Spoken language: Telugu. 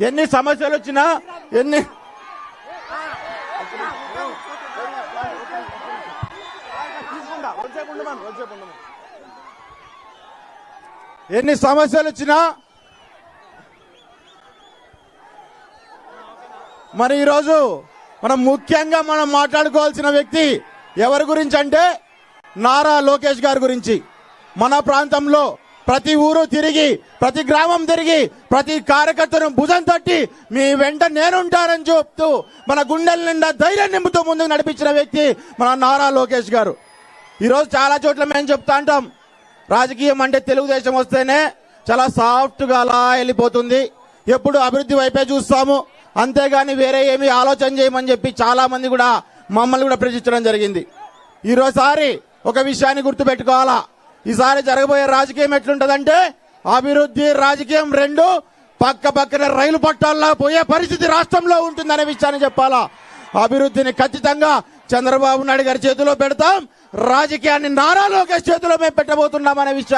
ఎన్ని సమస్యలు వచ్చినా ఎన్ని ఎన్ని సమస్యలు వచ్చినా మరి ఈరోజు మనం ముఖ్యంగా మనం మాట్లాడుకోవాల్సిన వ్యక్తి ఎవరి గురించి అంటే నారా లోకేష్ గారి గురించి. మన ప్రాంతంలో ప్రతి ఊరు తిరిగి ప్రతి గ్రామం తిరిగి ప్రతి కార్యకర్తను భుజం తట్టి మీ వెంట నేనుంటానని చెప్తూ మన గుండెల నిండా ధైర్యం నింపుతూ ముందుకు నడిపించిన వ్యక్తి మన నారా లోకేష్ గారు. ఈరోజు చాలా చోట్ల మేము చెప్తా అంటాం. రాజకీయం అంటే తెలుగుదేశం వస్తేనే చాలా సాఫ్ట్గా అలా వెళ్ళిపోతుంది. ఎప్పుడు అభివృద్ధి వైపే చూస్తాము. అంతేగాని వేరే ఏమి ఆలోచన చేయమని చెప్పి చాలామంది కూడా మమ్మల్ని కూడా ప్రశ్నించడం జరిగింది. ఈరోజుసారి ఒక విషయాన్ని గుర్తుపెట్టుకోవాలా? ఈసారి జరగబోయే రాజకీయం ఎట్లుంటదంటే అభివృద్ధి రాజకీయం రెండు పక్క పక్కన రైలు పట్టాల్లో పోయే పరిస్థితి రాష్ట్రంలో ఉంటుందనే విషయాన్ని చెప్పాలా? అభివృద్ధిని ఖచ్చితంగా చంద్రబాబు నాయుడు గారి చేతిలో పెడతాం రాజకీయాన్ని నారా లోకేష్ చేతిలో మేము పెట్టబోతున్నాం అనే విషయం